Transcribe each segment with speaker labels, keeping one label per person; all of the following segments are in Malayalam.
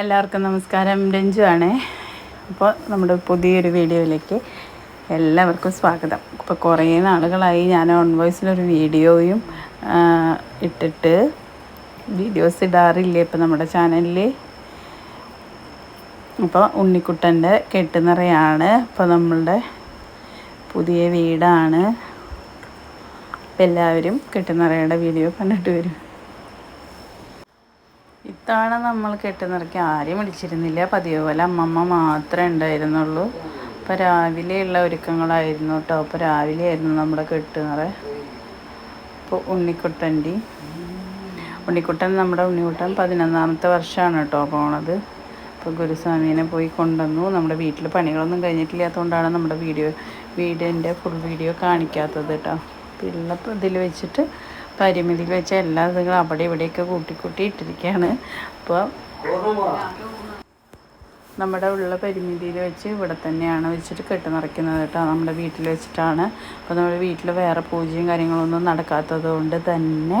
Speaker 1: എല്ലാവർക്കും നമസ്കാരം. രഞ്ജു ആണേ. അപ്പോൾ നമ്മുടെ പുതിയൊരു വീഡിയോയിലേക്ക് എല്ലാവർക്കും സ്വാഗതം. ഇപ്പോൾ കുറേ നാളുകളായി ഞാൻ ഓൺ വോയിസിലൊരു വീഡിയോയും ഇട്ടിട്ട് വീഡിയോസ് ഇടാറില്ലേ ഇപ്പോൾ നമ്മുടെ ചാനലിൽ അപ്പോൾ ഉണ്ണിക്കുട്ടന്റെ കെട്ടുനിറയാണ്. ഇപ്പോൾ നമ്മളുടെ പുതിയ വീടാണ്. എല്ലാവരും കെട്ടുനിറയുടെ വീഡിയോ കണ്ടിട്ട് വരും. ഇത്തവണ നമ്മൾ കെട്ടുനിറക്കി ആരെയും വിളിച്ചിരുന്നില്ല. പതിവ് പോലെ അമ്മമ്മ മാത്രമേ ഉണ്ടായിരുന്നുള്ളൂ. അപ്പോൾ രാവിലെയുള്ള ഒരുക്കങ്ങളായിരുന്നു കേട്ടോ. അപ്പോൾ രാവിലെയായിരുന്നു നമ്മുടെ കെട്ടുനിറ ഇപ്പോൾ ഉണ്ണിക്കുട്ടന്റെ ഉണ്ണിക്കുട്ടൻ നമ്മുടെ ഉണ്ണിക്കുട്ടൻ പതിനൊന്നാമത്തെ വർഷമാണ് കേട്ടോ പോണത്. ഇപ്പോൾ ഗുരുസ്വാമീനെ പോയി കൊണ്ടുവന്നു. നമ്മുടെ വീട്ടിൽ പണികളൊന്നും കഴിഞ്ഞിട്ടില്ലാത്തതുകൊണ്ടാണ് നമ്മുടെ വീഡിയോ വീടിന്റെ ഫുൾ വീഡിയോ കാണിക്കാത്തത് കേട്ടോ. പിന്നെ ഇതിൽ വെച്ചിട്ട് പരിമിതിയിൽ വെച്ച എല്ലാ ഇതുകളും അവിടെ ഇവിടെയൊക്കെ കൂട്ടി കൂട്ടി ഇട്ടിരിക്കുകയാണ്. അപ്പോൾ നമ്മുടെ ഉള്ള പരിമിതിയിൽ വെച്ച് ഇവിടെ തന്നെയാണ് വെച്ചിട്ട് കെട്ട് നിറയ്ക്കുന്നത് കേട്ടോ. നമ്മുടെ വീട്ടിൽ വെച്ചിട്ടാണ്. അപ്പോൾ നമ്മുടെ വീട്ടിൽ വേറെ പൂജയും കാര്യങ്ങളൊന്നും നടക്കാത്തത് കൊണ്ട് തന്നെ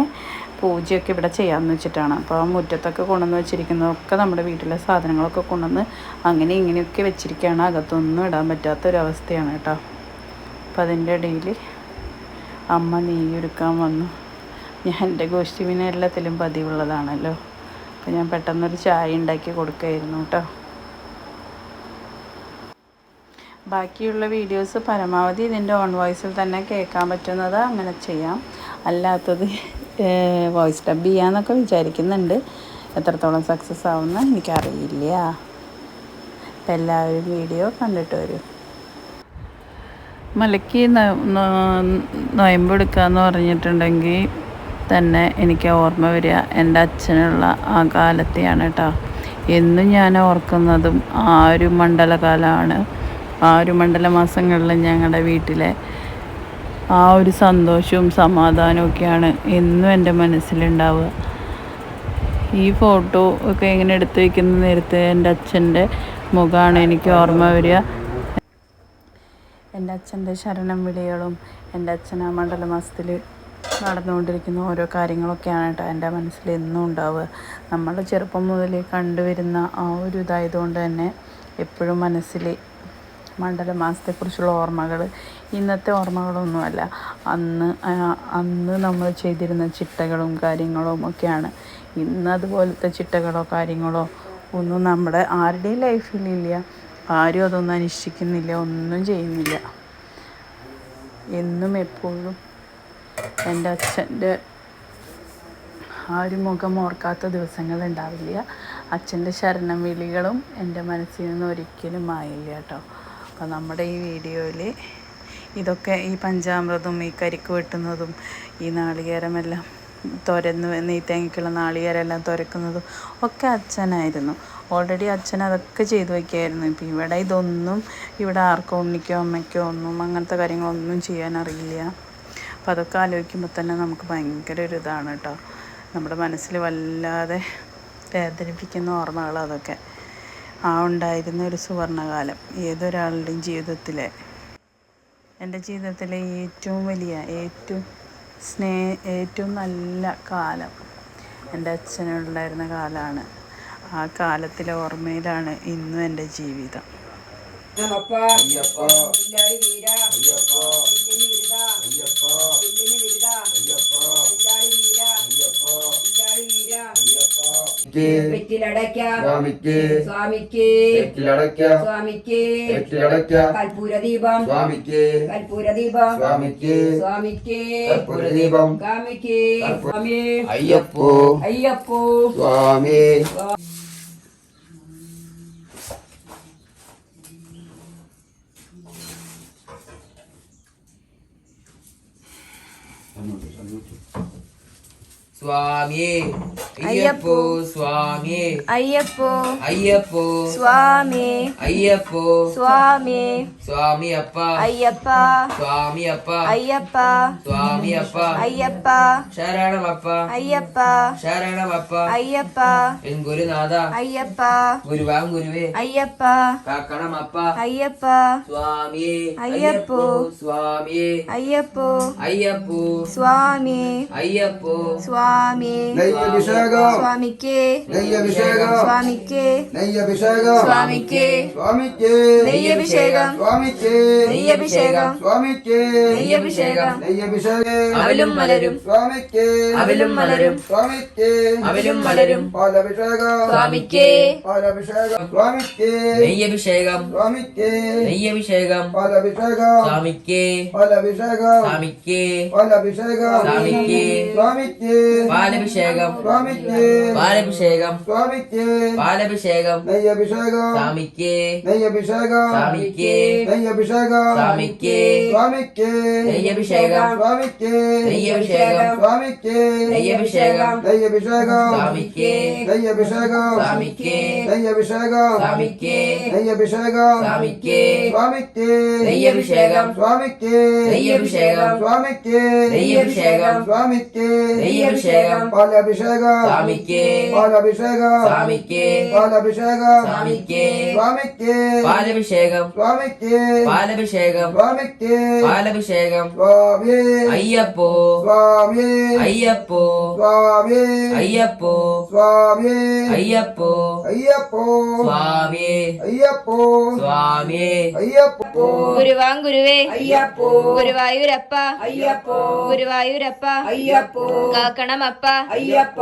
Speaker 1: പൂജയൊക്കെ ഇവിടെ ചെയ്യാമെന്ന് വെച്ചിട്ടാണ്. അപ്പോൾ മുറ്റത്തൊക്കെ കൊണ്ടുവന്ന് വെച്ചിരിക്കുന്നതൊക്കെ നമ്മുടെ വീട്ടിലെ സാധനങ്ങളൊക്കെ കൊണ്ടുവന്ന് അങ്ങനെ ഇങ്ങനെയൊക്കെ വെച്ചിരിക്കുകയാണ്. അകത്തൊന്നും ഇടാൻ പറ്റാത്ത പറ്റാത്തൊരവസ്ഥയാണ് കേട്ടോ. അപ്പോൾ അതിന്റെ ഇടയിൽ അമ്മ നെയ്യൊരുക്കാൻ വന്നു. ഞാൻ എന്റെ കോസ്റ്റ്യൂമിന് എല്ലാത്തിലും പതിവുള്ളതാണല്ലോ അപ്പോൾ ഞാൻ പെട്ടെന്നൊരു ചായ ഉണ്ടാക്കി കൊടുക്കായിരുന്നു കേട്ടോ ബാക്കിയുള്ള വീഡിയോസ് പരമാവധി ഇതിന്റെ ഓൺ വോയിസിൽ തന്നെ കേൾക്കാൻ പറ്റുന്നത് അങ്ങനെ ചെയ്യാം അല്ലാത്തത് വോയിസ് ഡബ് ചെയ്യാമെന്നൊക്കെ വിചാരിക്കുന്നുണ്ട് എത്രത്തോളം സക്സസ് ആവുമെന്ന് എനിക്കറിയില്ല അപ്പം എല്ലാവരും വീഡിയോ കണ്ടിട്ട് വരും മലക്ക് നൊയമ്പെടുക്കുക എന്ന് പറഞ്ഞിട്ടുണ്ടെങ്കിൽ തന്നെ എനിക്ക് ഓർമ്മ വരിക. എന്റെ അച്ഛനുള്ള ആ കാലത്തെയാണ് കേട്ടോ. എന്നും ഞാൻ ഓർക്കുന്നതും ആ ഒരു മണ്ഡലകാലമാണ്. ആ ഒരു മണ്ഡല മാസങ്ങളിൽ ഞങ്ങളുടെ വീട്ടിലെ ആ ഒരു സന്തോഷവും സമാധാനവും ഒക്കെയാണ് എന്നും എന്റെ മനസ്സിലുണ്ടാവുക. ഈ ഫോട്ടോ ഒക്കെ ഇങ്ങനെ എടുത്തു വയ്ക്കുന്ന നേരത്ത് എന്റെ അച്ഛന്റെ മുഖമാണ് എനിക്ക് ഓർമ്മ വരിക. എന്റെ അച്ഛന്റെ ശരണം വിളികളും എന്റെ അച്ഛൻ ആ മണ്ഡലമാസത്തിൽ നടന്നുകൊണ്ടിരിക്കുന്ന ഓരോ കാര്യങ്ങളൊക്കെയാണ് കേട്ടോ എന്റെ മനസ്സിൽ എന്നും ഉണ്ടാവുക. നമ്മൾ ചെറുപ്പം മുതൽ കണ്ടുവരുന്ന ആ ഒരു ഇതായതുകൊണ്ട് തന്നെ എപ്പോഴും മനസ്സിൽ മണ്ഡല മാസത്തെക്കുറിച്ചുള്ള ഓർമ്മകൾ ഇന്നത്തെ ഓർമ്മകളൊന്നുമല്ല. അന്ന് അന്ന് നമ്മൾ ചെയ്തിരുന്ന ചിട്ടകളും കാര്യങ്ങളും ഒക്കെയാണ്. ഇന്ന് അതുപോലത്തെ ചിട്ടകളോ കാര്യങ്ങളോ ഒന്നും നമ്മുടെ ആരുടെയും ലൈഫിലില്ല ആരും അതൊന്നും അനുഷ്ഠിക്കുന്നില്ല ഒന്നും ചെയ്യുന്നില്ല. എന്നും എപ്പോഴും എന്റെ അച്ഛന്റെ ആ ഒരു മുഖം ഓർക്കാത്ത ദിവസങ്ങൾ ഉണ്ടാവില്ല. അച്ഛന്റെ ശരണം വിളികളും എന്റെ മനസ്സിൽ നിന്ന് ഒരിക്കലും മായില്ല കേട്ടോ. അപ്പോൾ നമ്മുടെ ഈ വീഡിയോയിൽ ഇതൊക്കെ ഈ പഞ്ചാമൃതും ഈ കരിക്ക് വെട്ടുന്നതും ഈ നാളികേരമെല്ലാം തുരന്ന് നീ തേങ്ങയ്ക്കുള്ള നാളികേരമെല്ലാം തുരക്കുന്നതും ഒക്കെ അച്ഛനായിരുന്നു. ഓൾറെഡി അച്ഛൻ അതൊക്കെ ചെയ്തു വയ്ക്കായിരുന്നു. ഇപ്പം ഇവിടെ ഇതൊന്നും ഇവിടെ ആർക്കോ ഉണ്ണിക്കോ അമ്മയ്ക്കോ ഒന്നും അങ്ങനത്തെ കാര്യങ്ങളൊന്നും ചെയ്യാൻ അറിയില്ല അപ്പം അതൊക്കെ ആലോചിക്കുമ്പോൾ തന്നെ നമുക്ക് ഭയങ്കര ഒരു ഇതാണ് കേട്ടോ നമ്മുടെ മനസ്സിൽ വല്ലാതെ വേദനിപ്പിക്കുന്ന ഓർമ്മകൾ അതൊക്കെ. ആ ഉണ്ടായിരുന്ന ഒരു സുവർണകാലം ഏതൊരാളുടെയും ജീവിതത്തിലെ. എന്റെ ജീവിതത്തിലെ ഏറ്റവും വലിയ ഏറ്റവും സ്നേ ഏറ്റവും നല്ല കാലം എന്റെ അച്ഛനുണ്ടായിരുന്ന കാലമാണ് ആ കാലത്തിലെ ഓർമ്മയിലാണ് ഇന്നും എന്റെ ജീവിതം.
Speaker 2: അയ്യപ്പ.
Speaker 3: സ്വാമിക്ക്.
Speaker 2: സ്വാമിക്ക്. സ്വാമിക്ക്.
Speaker 3: വെറ്റിലടയ്ക്ക
Speaker 2: കൽപ്പൂരദീപം.
Speaker 3: സ്വാമിക്ക്.
Speaker 2: കൽപ്പൂരദീപം.
Speaker 3: സ്വാമിക്ക്.
Speaker 2: സ്വാമിക്ക്.
Speaker 3: കർപ്പൂരദീപം
Speaker 2: കാമിക്ക് സ്വാമി
Speaker 3: അയ്യപ്പോ.
Speaker 2: അയ്യപ്പോ.
Speaker 3: സ്വാമി.
Speaker 4: സ്വാമിയേ. അയ്യപ്പോ. സ്വാമിയേ.
Speaker 5: അയ്യപ്പോ.
Speaker 4: അയ്യപ്പോ.
Speaker 5: സ്വാമി.
Speaker 4: അയ്യപ്പോ.
Speaker 5: സ്വാമി.
Speaker 4: സ്വാമിയപ്പ.
Speaker 5: അയ്യപ്പ.
Speaker 4: സ്വാമിയപ്പ.
Speaker 5: അയ്യപ്പ.
Speaker 4: സ്വാമിയപ്പ.
Speaker 5: അയ്യപ്പ.
Speaker 4: ശരണമപ്പ.
Speaker 5: അയ്യപ്പ.
Speaker 4: ശരണമപ്പ.
Speaker 5: അയ്യപ്പ.
Speaker 4: എൻ ഗുരുനാഥ
Speaker 5: അയ്യപ്പ.
Speaker 4: ഗുരുവാം ഗുരുവേ.
Speaker 5: അയ്യപ്പ.
Speaker 4: കാക്കണമപ്പ.
Speaker 5: അയ്യപ്പ.
Speaker 4: സ്വാമിയേ.
Speaker 5: അയ്യപ്പോ.
Speaker 4: സ്വാമിയേ.
Speaker 5: അയ്യപ്പോ.
Speaker 4: അയ്യപ്പോ.
Speaker 5: സ്വാമി.
Speaker 4: അയ്യപ്പോ.
Speaker 5: സ്വാമി
Speaker 3: നെയ്യഭിഷേകം.
Speaker 5: സ്വാമിക്ക്. സ്വാമിക്ക്. സ്വാമിക്ക്.
Speaker 3: സ്വാമിക്ക്.
Speaker 5: നെയ്യഭിഷേകം.
Speaker 3: സ്വാമിക്ക്.
Speaker 5: നെയ്യഭിഷേകം.
Speaker 3: സ്വാമിക്ക്.
Speaker 5: നെയ്യഭിഷേകം.
Speaker 3: നെയ്യഭിഷേകം.
Speaker 5: അവലും മലരും.
Speaker 3: സ്വാമിക്ക്.
Speaker 5: അവലും മലരും.
Speaker 3: സ്വാമിക്ക്.
Speaker 5: അവലും മലരും.
Speaker 3: പാലഭിഷേകം.
Speaker 5: സ്വാമിക്ക്.
Speaker 3: പാലഭിഷേകം. സ്വാമിക്ക്.
Speaker 4: നെയ്യഭിഷേകം.
Speaker 3: സ്വാമിക്ക്.
Speaker 4: നെയ്യഭിഷേകം.
Speaker 3: പാലഭിഷേകം.
Speaker 4: സ്വാമിക്ക്.
Speaker 3: പാലഭിഷേകം.
Speaker 4: സ്വാമിക്ക്.
Speaker 3: പാലഭിഷേകം.
Speaker 4: സ്വാമിക്ക്.
Speaker 3: സ്വാമിക്ക്.
Speaker 4: பாலபிஷேகம்.
Speaker 3: சுவாமிக்கு.
Speaker 4: பாலபிஷேகம்.
Speaker 3: சுவாமிக்கு.
Speaker 4: பாலபிஷேகம்.
Speaker 3: நெய்
Speaker 4: அபிஷேகம்
Speaker 3: சாமிக்கு.
Speaker 4: நெய்
Speaker 3: அபிஷேகம்
Speaker 4: சாமிக்கு.
Speaker 3: நெய்
Speaker 4: அபிஷேகம்
Speaker 3: சாமிக்கு.
Speaker 4: சுவாமிக்கு.
Speaker 3: நெய்
Speaker 4: அபிஷேகம்
Speaker 3: சுவாமிக்கு.
Speaker 4: நெய்
Speaker 3: அபிஷேகம்
Speaker 4: சுவாமிக்கு.
Speaker 3: நெய்
Speaker 4: அபிஷேகம்
Speaker 3: நெய்
Speaker 4: அபிஷேகம்
Speaker 3: சாமிக்கு.
Speaker 4: நெய்
Speaker 3: அபிஷேகம்
Speaker 4: சாமிக்கு.
Speaker 3: நெய்
Speaker 4: அபிஷேகம்
Speaker 3: சாமிக்கு.
Speaker 4: நெய்
Speaker 3: அபிஷேகம்
Speaker 4: சாமிக்கு.
Speaker 3: சுவாமிக்கு.
Speaker 4: நெய்
Speaker 3: அபிஷேகம்
Speaker 4: சுவாமிக்கு.
Speaker 3: நெய்
Speaker 4: அபிஷேகம்
Speaker 3: சுவாமிக்கு.
Speaker 4: நெய்
Speaker 3: அபிஷேகம்
Speaker 4: சுவாமிக்கு.
Speaker 3: நெய்
Speaker 4: அபிஷேகம்
Speaker 3: அபிஷேகம்
Speaker 4: பால்
Speaker 3: அபிஷேகம்
Speaker 4: சாமிக்கே
Speaker 3: பால்
Speaker 4: அபிஷேகம்
Speaker 3: சாமிக்கே
Speaker 4: பால்
Speaker 3: அபிஷேகம்
Speaker 4: சாமிக்கே
Speaker 3: சுவாமிக்கே
Speaker 5: பால்
Speaker 2: அபிஷேகம்
Speaker 5: சுவாமிக்கே
Speaker 2: பால்
Speaker 5: அபிஷேகம்
Speaker 2: சுவாமிக்கே
Speaker 4: பால் அபிஷேகம்
Speaker 3: சுவாமி
Speaker 4: ஐயப்போ
Speaker 3: சுவாமி
Speaker 4: ஐயப்போ
Speaker 3: சுவாமி
Speaker 4: ஐயப்போ
Speaker 3: சுவாமி
Speaker 4: ஐயப்போ
Speaker 3: ஐயப்போ
Speaker 4: சுவாமி
Speaker 3: ஐயப்போ
Speaker 4: சுவாமி
Speaker 3: ஐயப்போ
Speaker 5: குருவா குருவே
Speaker 2: ஐயப்போ
Speaker 5: குருவாயூரப்பா
Speaker 2: ஐயப்போ
Speaker 5: குருவாயூரப்பா
Speaker 2: ஐயப்போ
Speaker 5: காக்கணம் കാക്കണമപ്പ
Speaker 2: അയ്യപ്പ.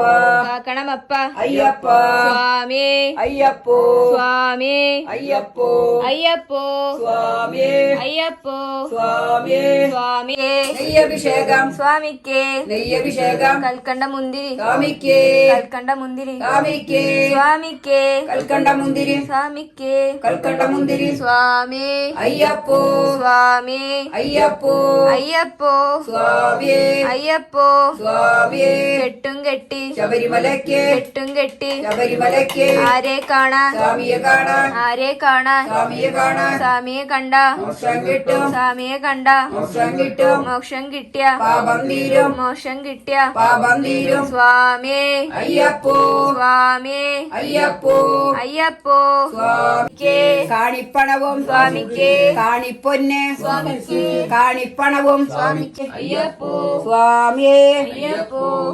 Speaker 5: കാക്കണമപ്പ
Speaker 2: അയ്യപ്പ.
Speaker 5: സ്വാമി.
Speaker 2: അയ്യപ്പോ.
Speaker 5: സ്വാമി.
Speaker 2: അയ്യപ്പോ.
Speaker 5: അയ്യപ്പോ.
Speaker 2: സ്വാമി.
Speaker 5: അയ്യപ്പോ.
Speaker 2: സ്വാമി.
Speaker 5: സ്വാമി.
Speaker 2: നെയ്യഭിഷേകം.
Speaker 5: സ്വാമിക്ക്.
Speaker 2: നെയ്യഭിഷേകം.
Speaker 5: കൽക്കണ്ട മുന്തിരി
Speaker 2: സ്വാമിക്ക്.
Speaker 5: കൽക്കണ്ട മുന്തിരി
Speaker 2: സ്വാമിക്ക്.
Speaker 5: സ്വാമിക്ക്.
Speaker 2: കൽക്കണ്ട മുന്തിരി
Speaker 5: സ്വാമിക്ക്.
Speaker 2: കൽക്കണ്ട മുന്തിരി
Speaker 5: സ്വാമി.
Speaker 2: അയ്യപ്പോ.
Speaker 5: സ്വാമി.
Speaker 2: അയ്യപ്പോ.
Speaker 5: അയ്യപ്പോ.
Speaker 2: സ്വാമി.
Speaker 5: അയ്യപ്പോ.
Speaker 2: സ്വാമി.
Speaker 5: കെട്ടും കെട്ടി.
Speaker 2: ശബരിമലയ്ക്ക്.
Speaker 5: കെട്ടും കെട്ടി.
Speaker 2: ശബരിമലയ്ക്ക്.
Speaker 5: ആരെ കാണാൻ?
Speaker 2: സ്വാമിയെ കാണാൻ.
Speaker 5: ആരെ കാണാൻ?
Speaker 2: സ്വാമിയെ കാണാൻ.
Speaker 5: സ്വാമിയെ കണ്ട?
Speaker 2: മോക്ഷം കിട്ടും.
Speaker 5: സ്വാമിയെ കണ്ട?
Speaker 2: മോക്ഷം കിട്ടും.
Speaker 5: മോക്ഷം കിട്ടിയ?
Speaker 2: പാപം തീരും.
Speaker 5: മോക്ഷം കിട്ടിയ?
Speaker 2: പാപം തീരും.
Speaker 5: സ്വാമി.
Speaker 2: അയ്യപ്പോ.
Speaker 5: സ്വാമിയെ
Speaker 2: അയ്യപ്പോ.
Speaker 5: അയ്യപ്പോ.
Speaker 2: സ്വാമിക്ക്. കാണിപ്പണവും.
Speaker 5: സ്വാമിക്ക്.
Speaker 2: കാണിപ്പൊന്ന്. സ്വാമിക്ക്. കാണിപ്പണവും.
Speaker 5: സ്വാമിക്ക്. അയ്യപ്പോ.
Speaker 2: സ്വാമിയേ.
Speaker 5: അയ്യപ്പോ.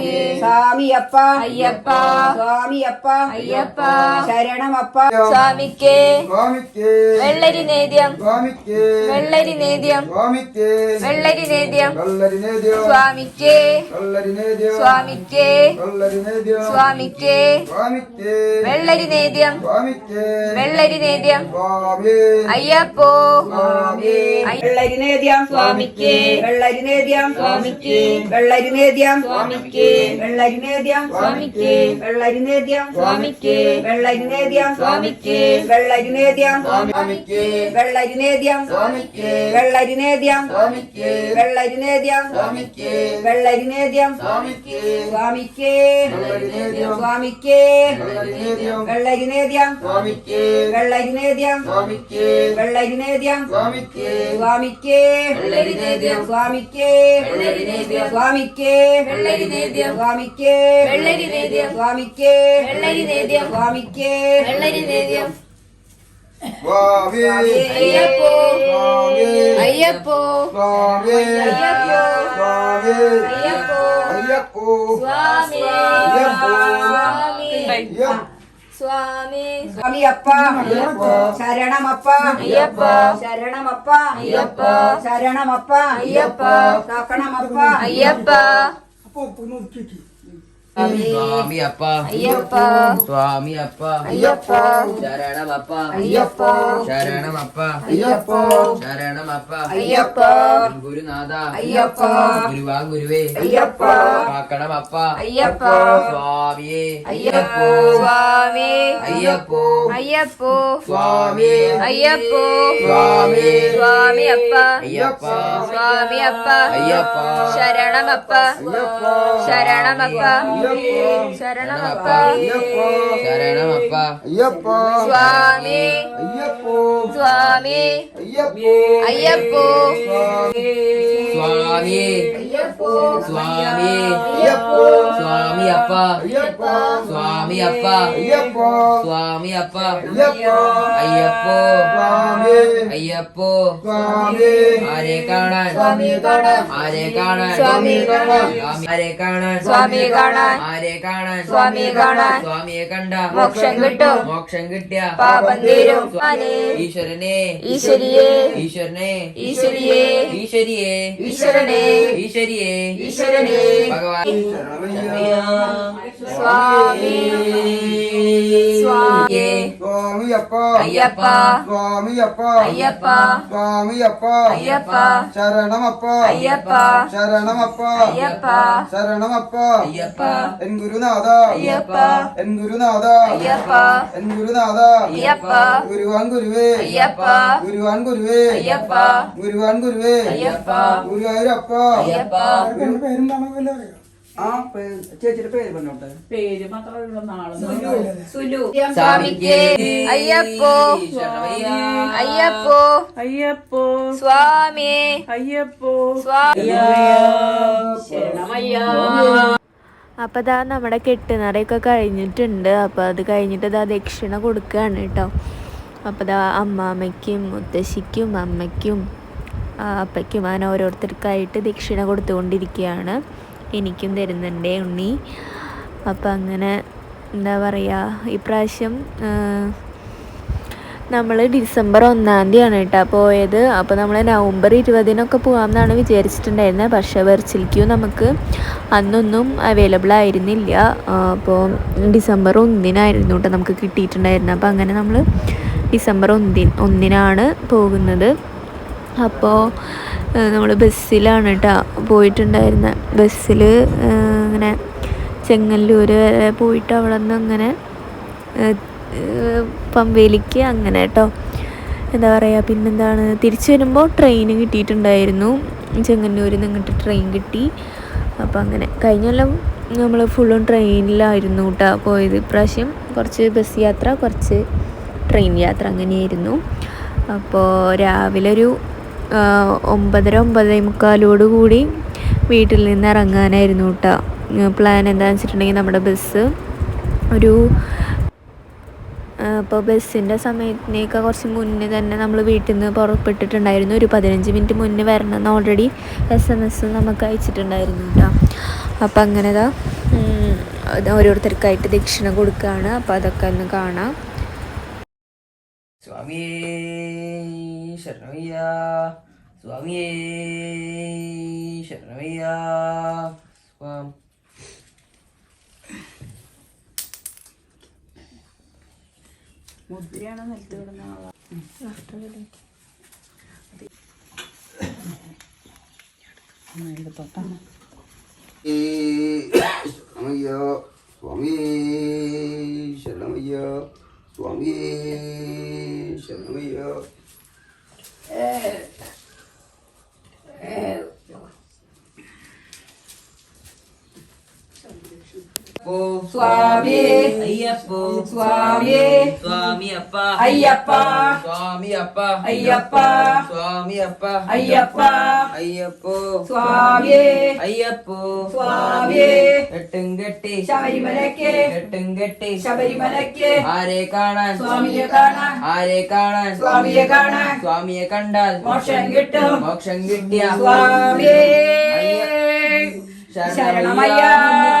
Speaker 2: സ്വാമിയപ്പ
Speaker 5: അയ്യപ്പ
Speaker 2: സ്വാമിയപ്പ
Speaker 5: അയ്യപ്പ
Speaker 2: ശരണമപ്പ
Speaker 5: സ്വാമിക്കേ
Speaker 3: സ്വാമിക്കേ
Speaker 5: വെള്ളരി നേദ്യം
Speaker 3: സ്വാമിക്കേ
Speaker 5: വെള്ളരി നേദ്യം
Speaker 3: സ്വാമിക്കേ
Speaker 5: വെള്ളരി നേദ്യം
Speaker 3: വെള്ളരി നേദ്യം
Speaker 5: സ്വാമിക്കേ
Speaker 3: വെള്ളരി നേദ്യം
Speaker 5: സ്വാമിക്കേ
Speaker 3: വെള്ളരി നേദ്യം
Speaker 5: സ്വാമിക്കേ
Speaker 3: സ്വാമിക്കേ
Speaker 5: വെള്ളരി നേദ്യം
Speaker 3: സ്വാമിക്കേ
Speaker 5: വെള്ളരി നേദ്യം
Speaker 3: സ്വാമി
Speaker 5: അയ്യപ്പോ
Speaker 3: സ്വാമി
Speaker 2: വെള്ളരി നേദ്യം
Speaker 5: സ്വാമിക്കേ
Speaker 2: വെള്ളരി നേദ്യം
Speaker 5: സ്വാമിക്കേ
Speaker 2: വെള്ളരി നേദ്യം
Speaker 5: സ്വാമിക്ക്
Speaker 2: വെള്ളരി നേദ്യം
Speaker 5: സ്വാമിക്ക്
Speaker 2: വെള്ളരി നേദ്യം
Speaker 5: സ്വാമിക്ക്
Speaker 2: വെള്ളരിനേദ്യം
Speaker 5: സ്വാമിക്ക്
Speaker 2: വെള്ളരി നേദ്യം
Speaker 3: സ്വാമിക്ക്
Speaker 2: വെള്ളരിനേദ്യം
Speaker 3: സ്വാമിക്ക്
Speaker 2: വെള്ളരി നേദ്യം
Speaker 3: സ്വാമിക്ക്
Speaker 2: വെള്ളരിനേദ്യം
Speaker 3: സ്വാമിക്ക്
Speaker 2: വെള്ളരിനേദ്യം
Speaker 3: സ്വാമിക്ക്
Speaker 2: സ്വാമിക്ക് സ്വാമിക്ക്
Speaker 3: വെള്ളരിനേദ്യം
Speaker 2: വെള്ളരി നേദ്യം
Speaker 3: സ്വാമിക്ക്
Speaker 2: വെള്ളരിനേദ്യം
Speaker 3: സ്വാമിക്ക്
Speaker 2: വെള്ളരി
Speaker 3: സ്വാമിക്ക്
Speaker 2: സ്വാമിക്ക്
Speaker 5: വെള്ളരി
Speaker 2: സ്വാമിക്ക്
Speaker 5: വെള്ളരി
Speaker 2: സ്വാമിക്ക്
Speaker 5: വെള്ളരി നേദ്യം
Speaker 2: സ്വാമിക്ക്.
Speaker 5: വെള്ളരി നേദ്യം.
Speaker 2: സ്വാമിക്ക്.
Speaker 5: വെള്ളരി നേദ്യം.
Speaker 2: സ്വാമിക്ക്.
Speaker 5: വെള്ളരി നേദ്യം.
Speaker 3: സ്വാമി.
Speaker 5: അയ്യപ്പോ.
Speaker 3: സ്വാമി.
Speaker 5: അയ്യപ്പോ.
Speaker 3: സ്വാമി.
Speaker 5: അയ്യപ്പോ.
Speaker 3: സ്വാമി.
Speaker 5: അയ്യപ്പോ.
Speaker 3: അയ്യപ്പോ.
Speaker 5: സ്വാമി.
Speaker 3: അയ്യപ്പോ.
Speaker 5: സ്വാമി.
Speaker 2: സ്വാമിയപ്പ. ശരണമപ്പ.
Speaker 5: അയ്യപ്പ.
Speaker 2: ശരണമപ്പ.
Speaker 5: അയ്യപ്പ.
Speaker 2: ശരണമപ്പ.
Speaker 5: അയ്യപ്പ.
Speaker 2: കാക്കണമപ്പ
Speaker 5: അയ്യപ്പ.
Speaker 4: Christians സ്വാമി അപ്പ
Speaker 5: അയ്യപ്പ
Speaker 4: സ്വാമി അപ്പ
Speaker 5: അയ്യപ്പ
Speaker 4: ശരണമപ്പ
Speaker 5: അയ്യപ്പ
Speaker 4: ശരണമപ്പ
Speaker 3: അയ്യപ്പ
Speaker 4: ശരണമപ്പ
Speaker 2: അയ്യപ്പ
Speaker 4: ഗുരുനാഥ
Speaker 2: അയ്യപ്പ
Speaker 4: ഗുരുവാ ഗുരുവേ
Speaker 2: അയ്യപ്പ
Speaker 4: കാക്കണമപ്പ
Speaker 5: അയ്യപ്പ
Speaker 4: സ്വാമിയേ
Speaker 5: അയ്യപ്പോ സ്വാമി
Speaker 4: അയ്യപ്പോ
Speaker 5: അയ്യപ്പോ
Speaker 4: സ്വാമി
Speaker 5: അയ്യപ്പോ
Speaker 4: സ്വാമി
Speaker 5: സ്വാമി അപ്പ
Speaker 4: അയ്യപ്പ
Speaker 5: സ്വാമി അപ്പ
Speaker 4: അയ്യപ്പ
Speaker 5: ശരണമപ്പ ശരണമപ്പ
Speaker 4: சரணமப்பா
Speaker 3: சரணமப்பா
Speaker 5: ஐயப்போ.
Speaker 3: சுவாமி.
Speaker 5: ஐயப்போ.
Speaker 3: சுவாமி.
Speaker 5: ஐயப்போ.
Speaker 4: ஐயப்போ.
Speaker 5: சுவாமி.
Speaker 4: ஐயப்போ.
Speaker 3: சுவாமி.
Speaker 4: ஐயப்போ. சுவாமி
Speaker 3: அப்பா.
Speaker 4: ஐயப்போ. சுவாமி
Speaker 3: அப்பா.
Speaker 4: ஐயப்போ. சுவாமி
Speaker 3: ஹரே
Speaker 4: காணன்.
Speaker 3: ஹரே
Speaker 4: காணன்.
Speaker 3: ஹரே
Speaker 4: காணன். കാണാൻ ആരെ കാണാൻ?
Speaker 5: സ്വാമിയെ കാണാൻ സ്വാമിയെ
Speaker 4: കണ്ട.
Speaker 5: മോക്ഷം കിട്ടും.
Speaker 4: മോക്ഷം കിട്ടിയ.
Speaker 5: പാപം തീരും.
Speaker 4: ഈശ്വരനെ.
Speaker 5: ഈശ്വരിയെ.
Speaker 4: ഈശ്വരനെ.
Speaker 5: ഈശ്വരിയെ.
Speaker 4: ഈശ്വരിയെ.
Speaker 5: ഈശ്വരനെ.
Speaker 4: ഈശ്വരിയെ.
Speaker 5: ഈശ്വരനെ.
Speaker 4: ഭഗവാൻ.
Speaker 5: സ്വാമി. സ്വാമിയെ.
Speaker 3: സ്വാമിയപ്പ.
Speaker 5: അയ്യപ്പ.
Speaker 3: സ്വാമിയപ്പ.
Speaker 5: അയ്യപ്പ.
Speaker 3: സ്വാമിയപ്പ.
Speaker 5: അയ്യപ്പ.
Speaker 3: ശരണമപ്പ.
Speaker 5: അയ്യപ്പ.
Speaker 3: ശരണമപ്പ.
Speaker 5: അയ്യപ്പ.
Speaker 3: ശരണമപ്പ.
Speaker 4: അയ്യപ്പ.
Speaker 3: എൻ ഗുരുനാഥ.
Speaker 5: അയ്യപ്പ.
Speaker 3: എൻ ഗുരുനാഥ.
Speaker 5: അയ്യപ്പ.
Speaker 3: എൻ ഗുരുനാഥ.
Speaker 5: അയ്യപ്പ.
Speaker 3: ഗുരുവാൻ ഗുരുവേ.
Speaker 5: അയ്യപ്പ.
Speaker 3: ഗുരുവാൻ ഗുരുവേ.
Speaker 5: അയ്യപ്പ.
Speaker 3: ഗുരുവാൻ ഗുരുവേ.
Speaker 5: അയ്യപ്പ.
Speaker 3: ഗുരുവായൂരപ്പ.
Speaker 5: അയ്യപ്പ.
Speaker 2: ആ പേ- ചേച്ചിയുടെ പേര് പറഞ്ഞോട്ടെ.
Speaker 1: പേര് മാത്രമുള്ള നാളെ
Speaker 2: സുലു.
Speaker 5: സ്വാമിക്ക്. അയ്യപ്പോ. അയ്യപ്പോ.
Speaker 1: അയ്യപ്പോ.
Speaker 5: സ്വാമി.
Speaker 1: അയ്യപ്പോ.
Speaker 5: സ്വാമി.
Speaker 6: അപ്പോൾ ഇതാ നമ്മുടെ കെട്ടുനിറയൊക്കെ കഴിഞ്ഞിട്ടുണ്ട്. അപ്പോൾ അത് കഴിഞ്ഞിട്ട് ഇതാ ദക്ഷിണ കൊടുക്കുകയാണ് കേട്ടോ അപ്പോൾ ഇതാ അമ്മാമ്മയ്ക്കും മുത്തശ്ശിക്കും അമ്മയ്ക്കും അപ്പയ്ക്കും അങ്ങനെ ഓരോരുത്തർക്കായിട്ട് ദക്ഷിണ കൊടുത്തുകൊണ്ടിരിക്കുകയാണ് എനിക്കും തരുന്നുണ്ടേ ഉണ്ണി. അപ്പം അങ്ങനെ എന്താ പറയുക ഇപ്രാവശ്യം നമ്മൾ ഡിസംബർ ഒന്നാം തീയതിയാണ് കേട്ടോ പോയത്. അപ്പോൾ നമ്മൾ നവംബർ ഇരുപതിനൊക്കെ പോകാമെന്നാണ് വിചാരിച്ചിട്ടുണ്ടായിരുന്നത് പക്ഷേ വെർച്വൽ ക്യൂ നമുക്ക് അന്നൊന്നും അവൈലബിൾ ആയിരുന്നില്ല. അപ്പോൾ ഡിസംബർ ഒന്നിനായിരുന്നു കേട്ടോ നമുക്ക് കിട്ടിയിട്ടുണ്ടായിരുന്നത് അപ്പോൾ അങ്ങനെ നമ്മൾ ഡിസംബർ ഒന്നി ഒന്നിനാണ് പോകുന്നത്. അപ്പോൾ നമ്മൾ ബസ്സിലാണ് കേട്ടോ പോയിട്ടുണ്ടായിരുന്നത് ബസ്സിൽ ഇങ്ങനെ ചെങ്ങല്ലൂർ വരെ പോയിട്ട് അവിടെ നിന്ന് അങ്ങനെ പമ്പയിലേക്ക് അങ്ങനെ കേട്ടോ. എന്താ പറയുക പിന്നെന്താണ് തിരിച്ചു വരുമ്പോൾ ട്രെയിൻ കിട്ടിയിട്ടുണ്ടായിരുന്നു. ചെങ്ങന്നൂരിൽ നിന്ന് ഇങ്ങോട്ട് ട്രെയിൻ കിട്ടി. അപ്പോൾ അങ്ങനെ കഴിഞ്ഞ കൊല്ലം നമ്മൾ ഫുള്ളും ട്രെയിനിലായിരുന്നു കേട്ടോ പോയത്. ഇപ്രാവശ്യം കുറച്ച് ബസ് യാത്ര കുറച്ച് ട്രെയിൻ യാത്ര അങ്ങനെയായിരുന്നു. അപ്പോൾ രാവിലെ ഒരു ഒമ്പതര ഒമ്പതേ മുക്കാലോട് കൂടി വീട്ടിൽ നിന്ന് ഇറങ്ങാനായിരുന്നു കേട്ടോ പ്ലാൻ എന്താണെന്ന് വെച്ചിട്ടുണ്ടെങ്കിൽ നമ്മുടെ ബസ് ഒരു അപ്പോൾ ബസ്സിന്റെ സമയത്തിനേക്ക് കുറച്ച് മുന്നേ തന്നെ നമ്മൾ വീട്ടിൽ നിന്ന് പുറപ്പെട്ടിട്ടുണ്ടായിരുന്നു. ഒരു പതിനഞ്ച് മിനിറ്റ് മുന്നേ വരണം എന്ന് ഓൾറെഡി എസ് എം എസ് നമുക്ക് അയച്ചിട്ടുണ്ടായിരുന്നു കേട്ടോ. അപ്പോൾ അങ്ങനെ ഇതാ ഉം, അത് ഓരോരുത്തർക്കായിട്ട് ദക്ഷിണ കൊടുക്കുകയാണ്. അപ്പോൾ അതൊക്കെ ഒന്ന് കാണാം.
Speaker 4: സ്വാമിയേ ശരണമയ്യ. സ്വാമിയേ ശരണമയ്യ.
Speaker 1: മുദ്രയാണ് നിലത്ത് വിടുന്ന ആളാ. എടുത്തോട്ടാണ്
Speaker 3: ശരണമയ്യ സ്വാമി ശരണമയ്യോ സ്വാമി ശരണമയ്യോ.
Speaker 4: അപ്പോ
Speaker 2: സ്വാമി
Speaker 4: അയ്യപ്പോ.
Speaker 2: സ്വാമി.
Speaker 4: സ്വാമി. അപ്പ
Speaker 2: അയ്യപ്പ.
Speaker 4: സ്വാമി അപ്പ
Speaker 2: അയ്യപ്പ.
Speaker 4: സ്വാമി അപ്പ
Speaker 2: അയ്യപ്പ.
Speaker 4: അയ്യപ്പോ.
Speaker 2: സ്വാമി.
Speaker 4: അയ്യപ്പോ.
Speaker 2: സ്വാമി.
Speaker 4: കെട്ടും കെട്ടി.
Speaker 2: ശബരിമലയ്ക്ക്.
Speaker 4: കെട്ടും കെട്ടി.
Speaker 2: ശബരിമലയ്ക്ക്.
Speaker 4: ആരെ കാണാൻ?
Speaker 2: സ്വാമിയെ കാണാൻ.
Speaker 4: ആരെ കാണാൻ?
Speaker 2: സ്വാമിയെ കാണാൻ.
Speaker 4: സ്വാമിയെ കണ്ടാൽ
Speaker 2: മോക്ഷം കിട്ടും.
Speaker 4: മോക്ഷം കിട്ടിയ.
Speaker 2: സ്വാമി.
Speaker 4: ശരണമയ്യ.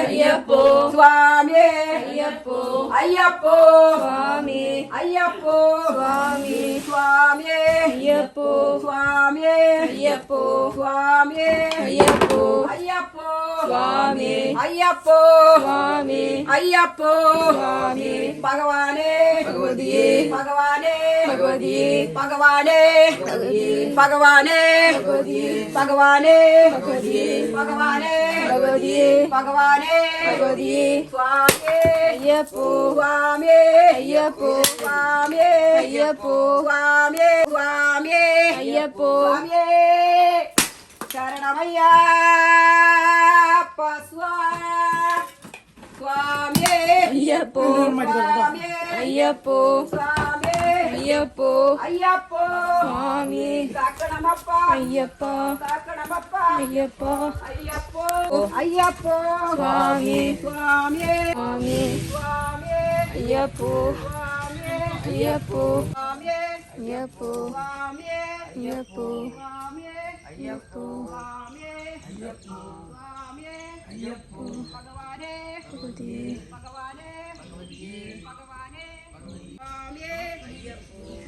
Speaker 4: അയ്യപ്പോ.
Speaker 2: സ്വാമി
Speaker 4: അയ്യപ്പോ.
Speaker 2: സ്വാമി
Speaker 5: അയ്യപ്പോ
Speaker 2: അയ്യപ്പോ
Speaker 5: സ്വാമി
Speaker 2: അയ്യപ്പോ
Speaker 5: സ്വാമി
Speaker 2: സ്വാമി
Speaker 5: അയ്യപ്പോ
Speaker 2: സ്വാമി
Speaker 5: അയ്യപ്പോ
Speaker 2: സ്വാമി
Speaker 5: അയ്യപ്പോ
Speaker 2: അയ്യപ്പോ
Speaker 5: സ്വാമി
Speaker 2: അയ്യപ്പോ
Speaker 5: സ്വാമി
Speaker 2: അയ്യപ്പോ
Speaker 5: സ്വാമി
Speaker 2: ഭഗവാനെ
Speaker 4: ഭഗവതിയെ.
Speaker 2: ഭഗവാനെ
Speaker 5: ഭഗവതിയെ.
Speaker 2: ഭഗവാനെ
Speaker 5: ഭഗവതിയെ.
Speaker 2: ഭഗവാനെ
Speaker 5: ഭഗവതിയെ.
Speaker 2: ഭഗവാനെ
Speaker 5: ഭഗവതിയെ.
Speaker 2: ഭഗവാനെ
Speaker 5: ഭഗവതിയെ.
Speaker 2: ഭഗവാനെ
Speaker 5: ഭഗവതിയെ.
Speaker 2: സ്വാമി
Speaker 5: അയ്യപ്പോ
Speaker 2: സ്വാമി
Speaker 5: അയ്യപ്പോ
Speaker 2: സ്വാമി
Speaker 5: അയ്യപ്പോ
Speaker 2: സ്വാമി സ്വാമി
Speaker 5: അയ്യപ്പോ.
Speaker 2: സ്വാമി. ശരണമയ്യപ്പ സ്വാമിയേ
Speaker 5: അയ്യപ്പോ.
Speaker 2: സ്വാമിയേ
Speaker 5: അയ്യപ്പോ.
Speaker 2: സ്വാമിയേ
Speaker 5: അയ്യപ്പോ.
Speaker 2: അയ്യപ്പോ.
Speaker 5: സ്വാമിയേ
Speaker 2: കാക്കണമപ്പ.
Speaker 5: അയ്യപ്പ.
Speaker 2: കാക്കണമപ്പ
Speaker 5: അയ്യപ്പ
Speaker 2: അയ്യപ്പോ അയ്യപ്പോ
Speaker 5: സ്വാമിയേ
Speaker 2: സ്വാമിയേ
Speaker 5: സ്വാമിയേ
Speaker 2: സ്വാമിയേ
Speaker 5: അയ്യപ്പോ
Speaker 2: സ്വാമിയേ
Speaker 5: അയ്യപ്പോ
Speaker 2: സ്വാമിയേ
Speaker 5: അയ്യപ്പോ
Speaker 2: സ്വാമിയേ
Speaker 5: അയ്യപ്പോ
Speaker 2: സ്വാമിയേ
Speaker 5: അയ്യപ്പോ
Speaker 2: സ്വാമിയേ സ്വാമിയേ ഭഗവാനേ
Speaker 5: ഭഗവതിയേ
Speaker 2: ഭഗവാനേ ഭഗവാനേ സ്വാമിയേ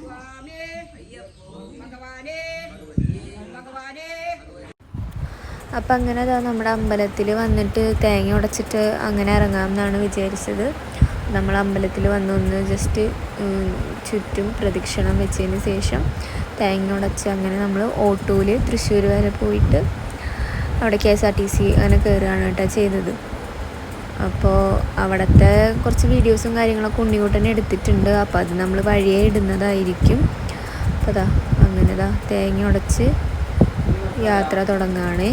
Speaker 2: സ്വാമിയേ ഭഗവാനേ ഭഗവാനേ
Speaker 6: അപ്പം അങ്ങനെ അതാ നമ്മുടെ അമ്പലത്തിൽ വന്നിട്ട് തേങ്ങ ഉടച്ചിട്ട് അങ്ങനെ ഇറങ്ങാമെന്നാണ് വിചാരിച്ചത്. നമ്മൾ അമ്പലത്തിൽ വന്ന് ഒന്ന് ജസ്റ്റ് ചുറ്റും പ്രദക്ഷിണം വെച്ചതിന് ശേഷം തേങ്ങ ഉടച്ച് അങ്ങനെ നമ്മൾ ഓട്ടോയിൽ തൃശ്ശൂർ വരെ പോയിട്ട് അവിടെ K S R T C അങ്ങനെ കയറുകയാണ് കേട്ടോ ചെയ്തത്. അപ്പോൾ അവിടുത്തെ കുറച്ച് വീഡിയോസും കാര്യങ്ങളൊക്കെ ഉണ്ണികൂട്ടൻ എടുത്തിട്ടുണ്ട്. അപ്പോൾ അത് നമ്മൾ വഴിയേ ഇടുന്നതായിരിക്കും. അപ്പോൾ അതാ അങ്ങനെ ഇതാ തേങ്ങ ഉടച്ച് യാത്ര തുടങ്ങുകയാണേ.